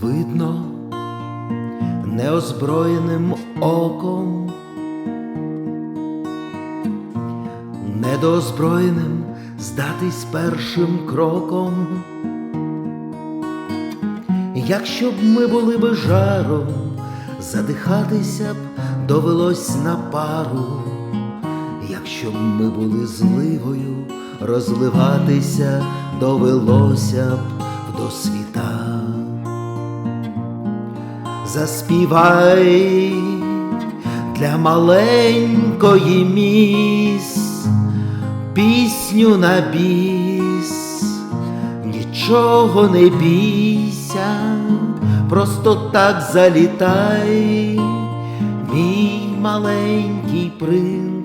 Видно неозброєним оком, недоозброєним здатись першим кроком. Якщо б ми були би жаром, задихатися б довелось на пару, якщо б ми були зливою, розливатися довелося б в досвіта. Заспівай для маленької міс пісню на біс, нічого не бійся, просто так залітай, мій маленький принц.